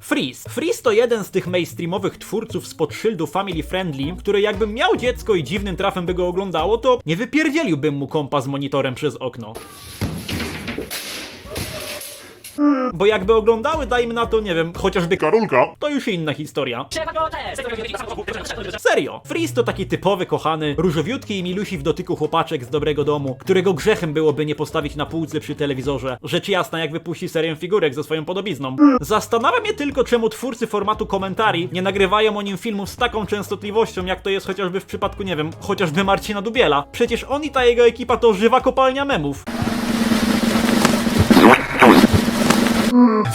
Freeze. Freeze to jeden z tych mainstreamowych twórców spod szyldu Family Friendly, który jakbym miał dziecko i dziwnym trafem by go oglądało, to nie wypierdzieliłbym mu kompa z monitorem przez okno. Bo jakby oglądały, dajmy na to, nie wiem, chociażby Karolka, to już inna historia. Serio, Freeze to taki typowy, kochany, różowiutki i milusi w dotyku chłopaczek z dobrego domu, którego grzechem byłoby nie postawić na półce przy telewizorze. Rzecz jasna, jak wypuści serię figurek ze swoją podobizną. Zastanawia mnie tylko, czemu twórcy formatu komentarii nie nagrywają o nim filmów z taką częstotliwością, jak to jest chociażby w przypadku, nie wiem, chociażby Marcina Dubiela. Przecież on i ta jego ekipa to żywa kopalnia memów.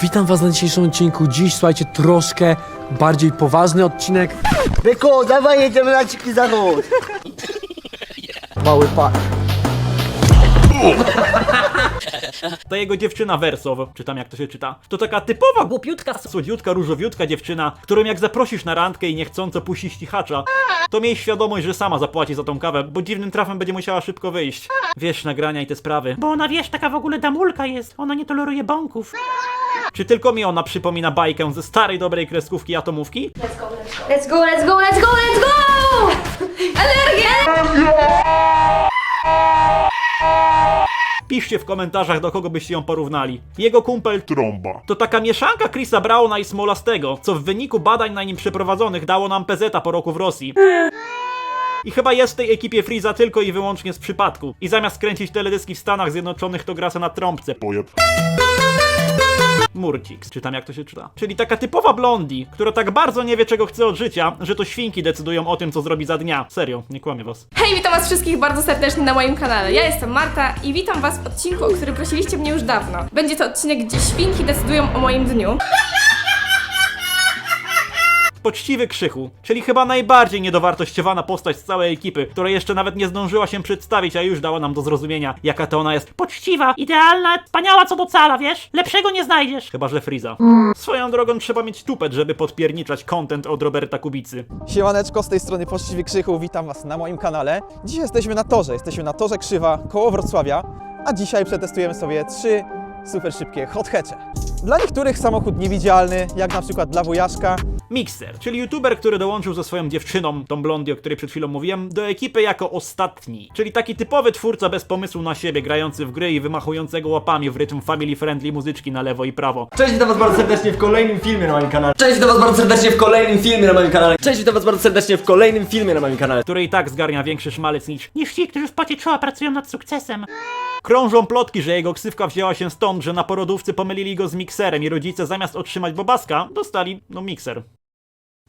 Witam was na dzisiejszym odcinku. Dziś, słuchajcie, troszkę bardziej poważny odcinek. Byku, dawaj jedziemy na dziki zachód. Mały pak. Ta jego dziewczyna Wersow, czy tam jak to się czyta, to taka typowa głupiutka, słodziutka, różowiutka dziewczyna, którą jak zaprosisz na randkę i niechcąco puścisz cichacza, to miej świadomość, że sama zapłaci za tą kawę, bo dziwnym trafem będzie musiała szybko wyjść. Wiesz, nagrania i te sprawy. Bo ona, wiesz, taka w ogóle damulka jest, ona nie toleruje bąków. Czy tylko mi ona przypomina bajkę ze starej dobrej kreskówki atomówki? Let's go, let's go, let's go, let's go! Energia! Piszcie w komentarzach, do kogo byście ją porównali. Jego kumpel trąba. To taka mieszanka Chrisa Browna i Smolastego, co w wyniku badań na nim przeprowadzonych dało nam PZ po roku w Rosji. I chyba jest w tej ekipie Freeza tylko i wyłącznie z przypadku. I zamiast kręcić teledyski w Stanach Zjednoczonych, to gra se na trąbce. Pojeb. Murcix, czy tam jak to się czyta. Czyli taka typowa blondi, która tak bardzo nie wie czego chce od życia, że to świnki decydują o tym, co zrobi za dnia. Serio, nie kłamię was. Hej, witam was wszystkich bardzo serdecznie na moim kanale. Ja jestem Marta i witam was w odcinku, o który prosiliście mnie już dawno. Będzie to odcinek, gdzie świnki decydują o moim dniu. Poczciwy Krzychu, czyli chyba najbardziej niedowartościowana postać z całej ekipy, która jeszcze nawet nie zdążyła się przedstawić, a już dała nam do zrozumienia, jaka to ona jest poczciwa, idealna, wspaniała co do cala, wiesz? Lepszego nie znajdziesz. Chyba, że Friza. Swoją drogą trzeba mieć tupet, żeby podpierniczać content od Roberta Kubicy. Siemaneczko, z tej strony Poczciwy Krzychu, witam Was na moim kanale. Dzisiaj jesteśmy na torze, jesteśmy na torze Krzywa koło Wrocławia, a dzisiaj przetestujemy sobie trzy super szybkie hot hatche. Dla niektórych samochód niewidzialny, jak na przykład dla wujaszka, Mixer, czyli youtuber, który dołączył ze swoją dziewczyną, tą blondi, o której przed chwilą mówiłem, do ekipy jako ostatni. Czyli taki typowy twórca bez pomysłu na siebie, grający w gry i wymachującego łapami w rytm family friendly muzyczki na lewo i prawo. Cześć, witam was bardzo serdecznie w kolejnym filmie na moim kanale. Cześć, witam was bardzo serdecznie w kolejnym filmie na moim kanale. Cześć, witam was bardzo serdecznie w kolejnym filmie na moim kanale. który i tak zgarnia większy szmalec niż, niż ci, którzy w pocie czoła pracują nad sukcesem. Krążą plotki, że jego ksywka wzięła się stąd, że na porodówce pomylili go z mikserem i rodzice zamiast otrzymać bobaska, dostali, no, mikser.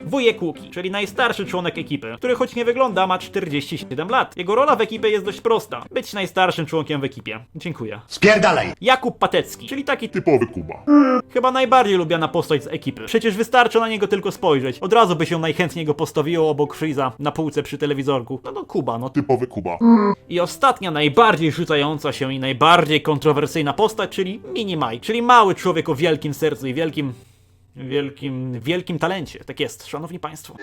Wujek Łuki, czyli najstarszy członek ekipy, który choć nie wygląda, ma 47 lat. Jego rola w ekipie jest dość prosta. Być najstarszym członkiem w ekipie. Dziękuję. Spierdalaj! Jakub Patecki, czyli taki Typowy Kuba. Chyba najbardziej lubiana postać z ekipy. Przecież wystarczy na niego tylko spojrzeć. Od razu by się najchętniej go postawiło obok Freeza na półce przy telewizorku. No no Kuba, no Typowy Kuba. i ostatnia, najbardziej rzucająca się i najbardziej kontrowersyjna postać, czyli Mini Mike, czyli mały człowiek o wielkim sercu i wielkim. Wielkim, wielkim talencie. Tak jest, szanowni państwo.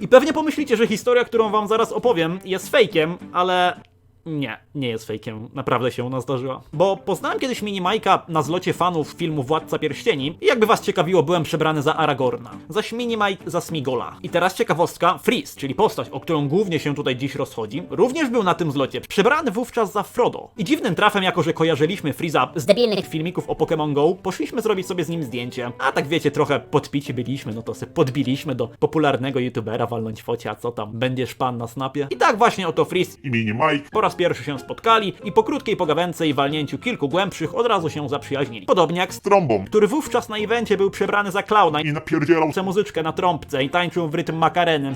I pewnie pomyślicie, że historia, którą wam zaraz opowiem, jest fejkiem, ale. Nie, nie jest fejkiem. Naprawdę się ona zdarzyła. Bo poznałem kiedyś Mini Majka na zlocie fanów filmu Władca Pierścieni i jakby was ciekawiło, byłem przebrany za Aragorna. Zaś Mini Mike za Smigola. I teraz ciekawostka, Freeze, czyli postać, o którą głównie się tutaj dziś rozchodzi, również był na tym zlocie, przebrany wówczas za Frodo. I dziwnym trafem, jako że kojarzyliśmy Freeza z debilnych filmików o Pokémon Go, poszliśmy zrobić sobie z nim zdjęcie. A tak wiecie, trochę podpici byliśmy, no to se podbiliśmy do popularnego youtubera walnąć focie, a co tam, będziesz pan na snapie? I tak właśnie oto Freeze Imienie Mike. po raz pierwszy się spotkali i po krótkiej pogawędce i walnięciu kilku głębszych od razu się zaprzyjaźnili. Podobnie jak Z trąbą. który wówczas na evencie był przebrany za klauna I napierdzielał i muzyczkę na trąbce i tańczył w rytm makareny.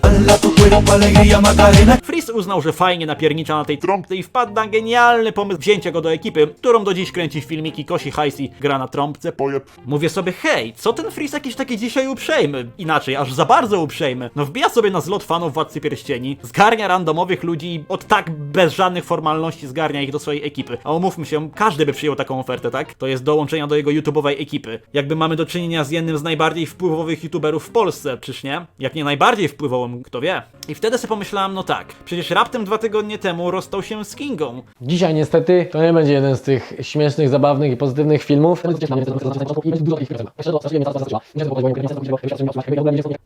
Freeze uznał, że fajnie napiernicza na tej trąbce i wpadł na genialny pomysł wzięcia go do ekipy, którą do dziś kręci filmiki Kosi Hajsi gra na trąbce. pojeb. Mówię sobie, hej, co ten Freeze jakiś taki dzisiaj uprzejmy? Inaczej, aż za bardzo uprzejmy. No wbija sobie na zlot fanów Władcy Pierścieni, zgarnia randomowych ludzi od tak bez żadnych formalności zgarnia ich do swojej ekipy. A umówmy się, każdy by przyjął taką ofertę, tak? To jest dołączenia do jego YouTube'owej ekipy. Jakby mamy do czynienia z jednym z najbardziej wpływowych YouTuberów w Polsce, czyż nie? Jak nie najbardziej wpływowym, kto wie. I wtedy sobie pomyślałam, no tak, przecież raptem dwa tygodnie temu rozstał się z Kingą. Dzisiaj niestety to nie będzie jeden z tych śmiesznych, zabawnych i pozytywnych filmów.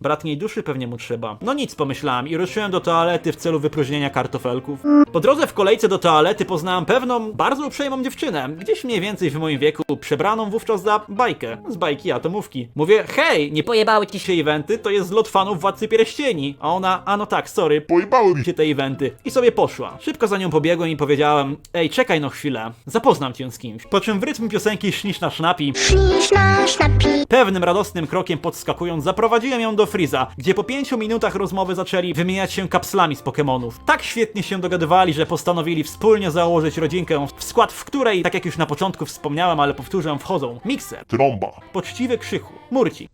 Bratniej duszy pewnie mu trzeba. No nic, pomyślałam i ruszyłem do toalety w celu wypróżnienia kartofelków. Po drodze w kolejce do toalety poznałam pewną, bardzo uprzejmą dziewczynę, gdzieś mniej więcej w moim wieku, przebraną wówczas za bajkę. Z bajki atomówki. Mówię, hej, nie pojebały ci się eventy? To jest zlot fanów Władcy Pierścieni. A ona, a no tak, sorry, pojebały mi się te eventy. I sobie poszła. Szybko za nią pobiegłem i powiedziałem, ej, czekaj no chwilę, zapoznam cię z kimś. Po czym w rytm piosenki Śnisz na Sznapi Pewnym radosnym krokiem podskakując, zaprowadziłem ją do Freeza, gdzie po pięciu minutach rozmowy zaczęli wymieniać się kapslami z Pokémonów. Tak świetnie się dogadywali, że postanowili wspólnie założyć rodzinkę, w skład w której, tak jak już na początku wspomniałem, ale powtórzę, wchodzą Mixer, Trąba. Poczciwy Krzychu, Murci,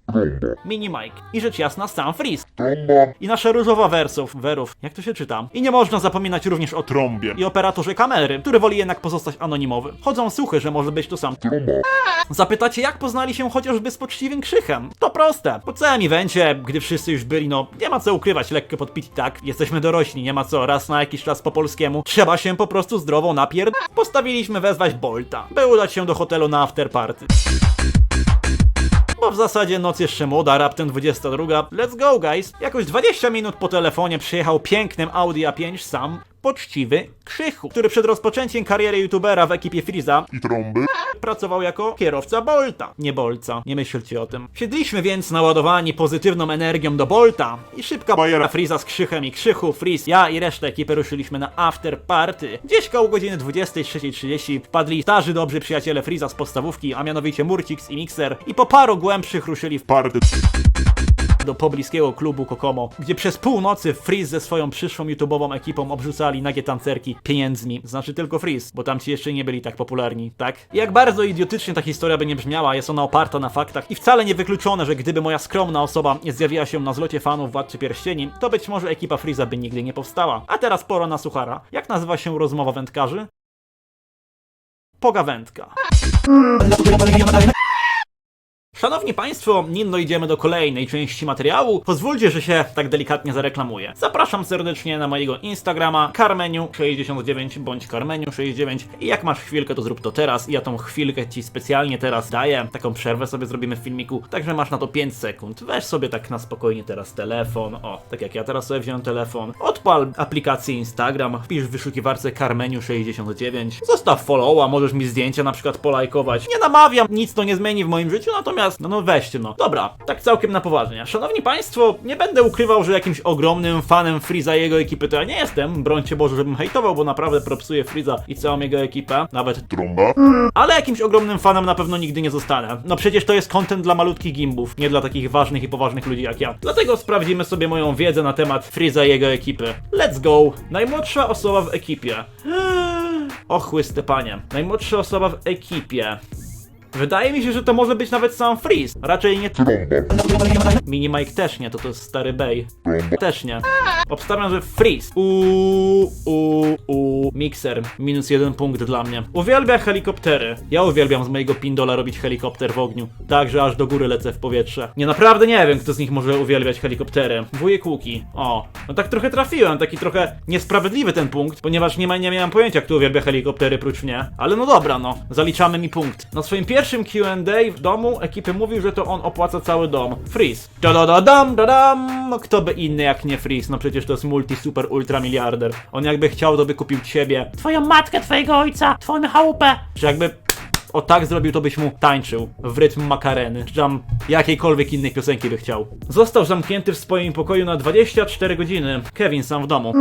Mini Mike i rzecz jasna sam Freeze. Trąba. I nasza różowa wersów, werów, jak to się czyta. I nie można zapominać również o Trąbie. i operatorze kamery, który woli jednak pozostać anonimowy. Chodzą słuchy, że może być to sam Trąba. Zapytacie, jak poznali się chociażby z poczciwym krzychem? To proste. Po całym evencie, gdy wszyscy już byli, no, nie ma co ukrywać, lekko podpiti, tak? Jesteśmy dorośli, nie ma co, raz na jakiś czas po polskiemu. Trzeba się po prostu zdrowo napierd... Postawiliśmy wezwać Bolta, by udać się do hotelu na afterparty. Bo w zasadzie noc jeszcze młoda, raptem 22. Let's go, guys! Jakoś 20 minut po telefonie przyjechał pięknym Audi A5 sam poczciwy Krzychu, który przed rozpoczęciem kariery youtubera w ekipie Freeza I trąby. Pracował jako kierowca Bolta. Nie Bolca, nie myślcie o tym. Siedliśmy więc naładowani pozytywną energią do Bolta i szybka bajera Freeza z Krzychem i Krzychu, Freeze, ja i reszta ekipy ruszyliśmy na after party. Gdzieś koło godziny 23.30 wpadli starzy dobrzy przyjaciele Freeza z podstawówki, a mianowicie Murcix i Mixer i po paru głębszych ruszyli w Party. Do pobliskiego klubu Kokomo, gdzie przez północy Freeze ze swoją przyszłą YouTube'ową ekipą obrzucali nagie tancerki pieniędzmi. Znaczy tylko Freeze, bo tamci jeszcze nie byli tak popularni, tak? Jak bardzo idiotycznie ta historia by nie brzmiała, jest ona oparta na faktach i wcale nie wykluczone, że gdyby moja skromna osoba nie zjawiła się na zlocie fanów Władcy Pierścieni, to być może ekipa Freeza by nigdy nie powstała. A teraz pora na suchara. Jak nazywa się rozmowa wędkarzy? Pogawędka. Szanowni Państwo, nim dojdziemy do kolejnej części materiału, pozwólcie, że się tak delikatnie zareklamuję. Zapraszam serdecznie na mojego Instagrama Carmeniu69 bądź Carmeniu69 i jak masz chwilkę, to zrób to teraz ja tą chwilkę Ci specjalnie teraz daję. Taką przerwę sobie zrobimy w filmiku, także masz na to 5 sekund. Weź sobie tak na spokojnie teraz telefon, o, tak jak ja teraz sobie wziąłem telefon, odpal aplikację Instagram, wpisz w wyszukiwarce Carmeniu69, zostaw followa, możesz mi zdjęcia na przykład polajkować. Nie namawiam, nic to nie zmieni w moim życiu, natomiast no no weźcie no. Dobra, tak całkiem na poważnie. Szanowni Państwo, nie będę ukrywał, że jakimś ogromnym fanem Freeza i jego ekipy to ja nie jestem. Brońcie Boże, żebym hejtował, bo naprawdę propsuję Freeza i całą jego ekipę, nawet Trąba. ale jakimś ogromnym fanem na pewno nigdy nie zostanę. No przecież to jest content dla malutkich gimbów, nie dla takich ważnych i poważnych ludzi jak ja. Dlatego sprawdzimy sobie moją wiedzę na temat Freeza i jego ekipy. Let's go! Najmłodsza osoba w ekipie. Och, chłyste panie. Najmłodsza osoba w ekipie. Wydaje mi się, że to może być nawet sam Freeze. Raczej nie Trąba. Mini Mike też nie, to to jest stary Bay. Też nie. Obstawiam, że Freeze. Uuu, uuu, uuu. Mixer. Minus jeden punkt dla mnie. Uwielbia helikoptery. Ja uwielbiam z mojego pindola robić helikopter w ogniu. Tak, że aż do góry lecę w powietrze. Nie, naprawdę nie wiem, kto z nich może uwielbiać helikoptery. Wujek Łuki. O. No tak trochę trafiłem, taki trochę niesprawiedliwy ten punkt, ponieważ nie, ma, nie miałem pojęcia, kto uwielbia helikoptery prócz mnie. Ale no dobra, no. Zaliczamy mi punkt. Na swoim pierwszym Q&A w domu ekipy mówił, że to on opłaca cały dom. Freeze. Da da da dam da dam. Kto by inny jak nie Freeze? No przecież to jest multi super ultra miliarder. On jakby chciał, to by kupił ciebie, twoją matkę, twojego ojca, twoją chałupę. Czy jakby o tak zrobił, to byś mu tańczył w rytm makareny, czy tam jakiejkolwiek innej piosenki by chciał. Został zamknięty w swoim pokoju na 24 godziny. Kevin sam w domu.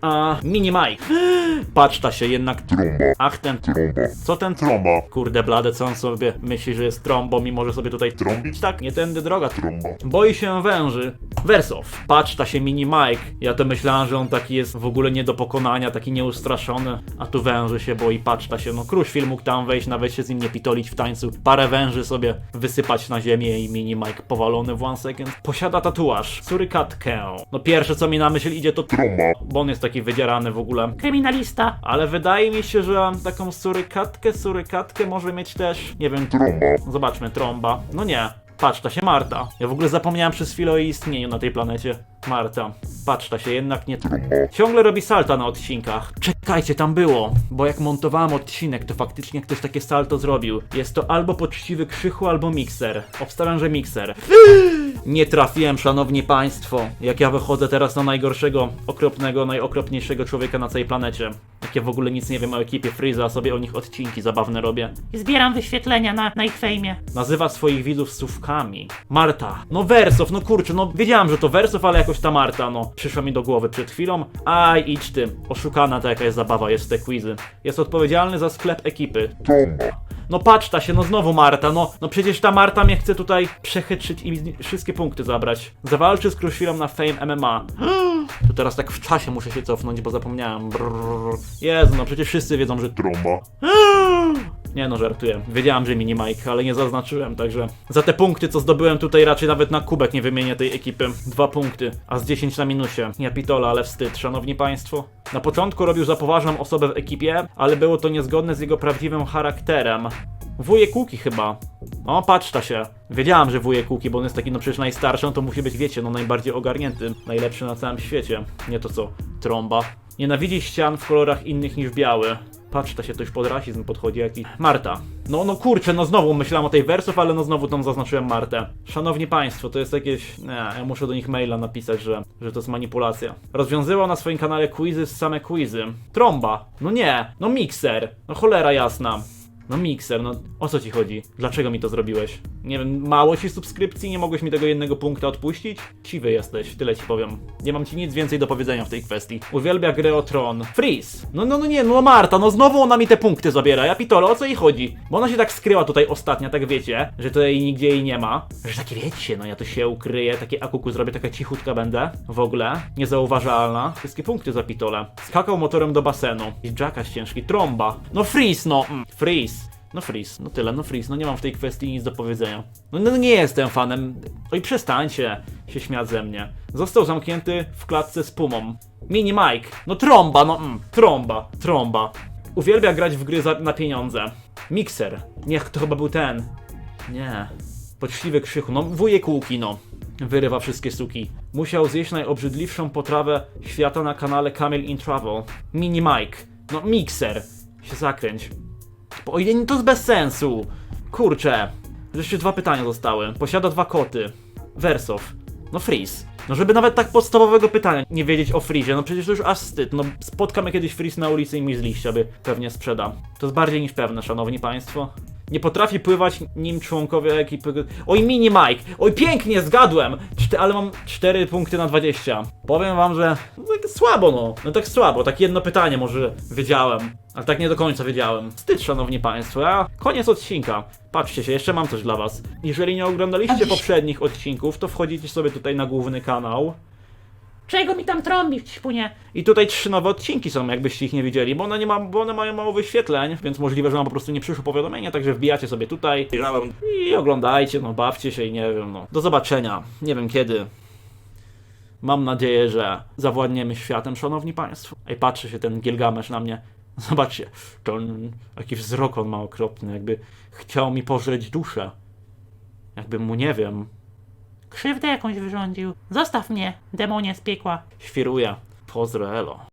A mini Mike. Patrzta się jednak. Trąba. Ach ten. Trąba. Co ten Trąba. Kurde blade, co on sobie myśli, że jest trąbą i może sobie tutaj Trąbić? Tak, nie tędy droga. Trąba. Boi się węży. Wersow. Patrzta się mini Mike. Ja to myślałem, że on taki jest w ogóle nie do pokonania, taki nieustraszony. A tu węży się boi, patrzta się. No krusz film mógł tam wejść, nawet się z nim nim nie pitolić w tańcu, parę węży sobie wysypać na ziemię i mini Mike powalony w one second. Posiada tatuaż, surykatkę. No pierwsze co mi na myśl idzie to tromba, bo on jest taki wydzierany w ogóle. Kryminalista. Ale wydaje mi się, że taką surykatkę, surykatkę może mieć też, nie wiem, tromba. Zobaczmy, tromba. No nie. Patrz, ta się Marta. Ja w ogóle zapomniałem przez chwilę o jej istnieniu na tej planecie. Marta. Patrz, ta się jednak nie. Ciągle robi salta na odcinkach. Czekajcie, tam było. Bo jak montowałem odcinek, to faktycznie ktoś takie salto zrobił. Jest to albo poczciwy krzychu, albo mikser. Obstawiam, że mikser. Nie trafiłem, szanowni państwo. Jak ja wychodzę teraz na najgorszego, okropnego, najokropniejszego człowieka na całej planecie. Jak ja w ogóle nic nie wiem o ekipie Freeza, a sobie o nich odcinki zabawne robię. Zbieram wyświetlenia na, na ich fejmie. Nazywa swoich widzów słówkami. Marta. No Wersow, no kurczę, no wiedziałem, że to Wersow, ale jakoś ta Marta, no. Przyszła mi do głowy przed chwilą. Aj, idź ty. Oszukana ta jakaś zabawa jest te quizy. Jest odpowiedzialny za sklep ekipy. No patrz ta się, no znowu Marta, no, no przecież ta Marta mnie chce tutaj przechytrzyć i wszystkie punkty zabrać. Zawalczy z Kruszwilem na Fame MMA. To teraz tak w czasie muszę się cofnąć, bo zapomniałem. Brrr. Jezu, no przecież wszyscy wiedzą, że tromba. Nie no, żartuję. Wiedziałem, że mini Mike, ale nie zaznaczyłem, także za te punkty, co zdobyłem tutaj, raczej nawet na kubek nie wymienię tej ekipy. Dwa punkty, a z 10 na minusie. Ja pitola, ale wstyd, szanowni państwo. Na początku robił za poważną osobę w ekipie, ale było to niezgodne z jego prawdziwym charakterem. Wujek Kuki chyba. O, patrz ta się. Wiedziałem, że wujek Kuki, bo on jest taki no przecież najstarszy, on to musi być, wiecie, no najbardziej ogarnięty. Najlepszy na całym świecie. Nie to co, trąba. Nienawidzi ścian w kolorach innych niż biały. Patrz, to się już pod rasizm podchodzi jaki. Marta. No, no kurczę, no znowu myślałem o tej wersów, ale no znowu tam zaznaczyłem Martę. Szanowni Państwo, to jest jakieś... Nie, ja muszę do nich maila napisać, że, że to jest manipulacja. Rozwiązywał na swoim kanale quizy z same quizy. Tromba. No nie, no mikser. No cholera jasna. No mikser, no o co ci chodzi? Dlaczego mi to zrobiłeś? Nie wiem, mało ci subskrypcji, nie mogłeś mi tego jednego punkta odpuścić? Siwy jesteś, tyle ci powiem. Nie mam ci nic więcej do powiedzenia w tej kwestii. Uwielbia grę o tron. Freeze! No, no, no nie, no Marta, no znowu ona mi te punkty zabiera. Ja pitole, o co jej chodzi? Bo ona się tak skryła tutaj ostatnio, tak wiecie, że tutaj nigdzie jej nie ma. Że takie wiecie, no ja tu się ukryję, takie akuku zrobię, taka cichutka będę. W ogóle, niezauważalna. Wszystkie punkty za pitole. Skakał motorem do basenu. I jackass ciężki, trąba. No freeze, no, mm, freeze. No freeze, no tyle, no freeze, no nie mam w tej kwestii nic do powiedzenia. No, no nie jestem fanem. Oj, przestańcie się śmiać ze mnie. Został zamknięty w klatce z pumą. Mini Mike, no trąba, no mm, trąba, trąba. Uwielbia grać w gry za, na pieniądze. Mikser, niech to chyba był ten. Nie. Poczciwy krzychu, no wujek Łuki, no. Wyrywa wszystkie suki. Musiał zjeść najobrzydliwszą potrawę świata na kanale Camel in Travel. Mini Mike, no mikser. Się zakręć. Bo ojej, to jest bez sensu. Kurczę. Jeszcze dwa pytania zostały. Posiada dwa koty. Wersow. No Freeze. No żeby nawet tak podstawowego pytania nie wiedzieć o Freezie, no przecież to już aż wstyd. No spotkamy kiedyś Freeze na ulicy i mi z liścia by pewnie sprzeda. To jest bardziej niż pewne, szanowni państwo. Nie potrafi pływać nim członkowie ekipy. Oj, mini Mike! Oj, pięknie, zgadłem! Czte, ale mam 4 punkty na 20. Powiem wam, że no, tak słabo, no. No tak słabo, tak jedno pytanie może wiedziałem. Ale tak nie do końca wiedziałem. Wstyd, szanowni państwo. A koniec odcinka. Patrzcie się, jeszcze mam coś dla was. Jeżeli nie oglądaliście poprzednich odcinków, to wchodzicie sobie tutaj na główny kanał. Czego mi tam trąbi w śpunie? I tutaj trzy nowe odcinki są, jakbyście ich nie widzieli, bo one, nie ma, bo one mają mało wyświetleń, więc możliwe, że wam po prostu nie przyszło powiadomienie, także wbijacie sobie tutaj i oglądajcie, no bawcie się i nie wiem, no. Do zobaczenia, nie wiem kiedy. Mam nadzieję, że zawładniemy światem, szanowni państwo. Ej, patrzy się ten Gilgamesz na mnie. Zobaczcie, ten, jaki wzrok on ma okropny, jakby chciał mi pożreć duszę. Jakbym mu, nie wiem, Krzywdę jakąś wyrządził. Zostaw mnie, demonie z piekła. świruje. Pozdro, elo.